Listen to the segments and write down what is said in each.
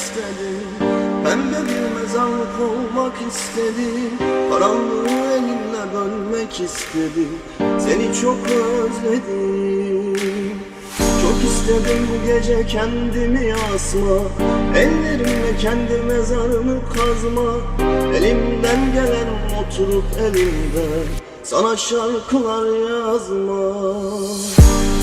istedim. Pembe bir mezarlık olmak istedim. Karanlığı elinle bölmek istedim. Seni çok özledim. Çok istedim bu gece kendimi asma. Ellerimle kendi mezarımı kazma. Elimden gelen oturup elimde. Sana şarkılar yazma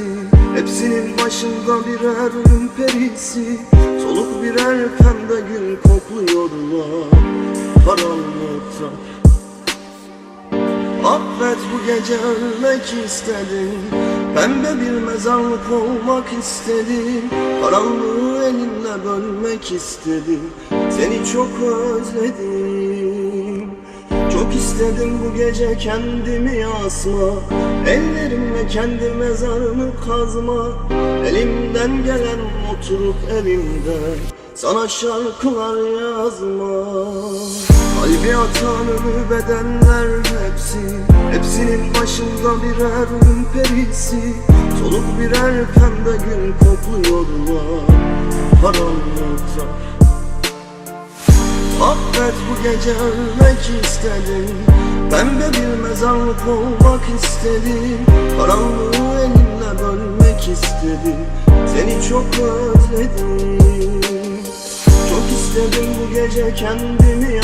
hepsi Hepsinin başında birer ölüm perisi. Soluk birer pembe gül kokluyorlar Karanlıkta Affet bu gece ölmek istedim Pembe bir mezarlık olmak istedim. Karanlığı elinle bölmek istedim Seni çok özledim Çok istedim bu gece kendimi asma. Ellerimle kendi mezarımı kazma. Elimden gelen oturup elimde Sana şarkılar yazma. Kalbi atan bedenler hepsi Hepsinin başında birer ölüm perisi. Soluk birer pembe gül kokluyorlar Karanlıkta Affet bu gece ölmek istedim. Pembe bir mezarlık olmak istedim. Karanlığı elinle bölmek istedim. Seni çok özledim. Çok istedim bu gece kendimi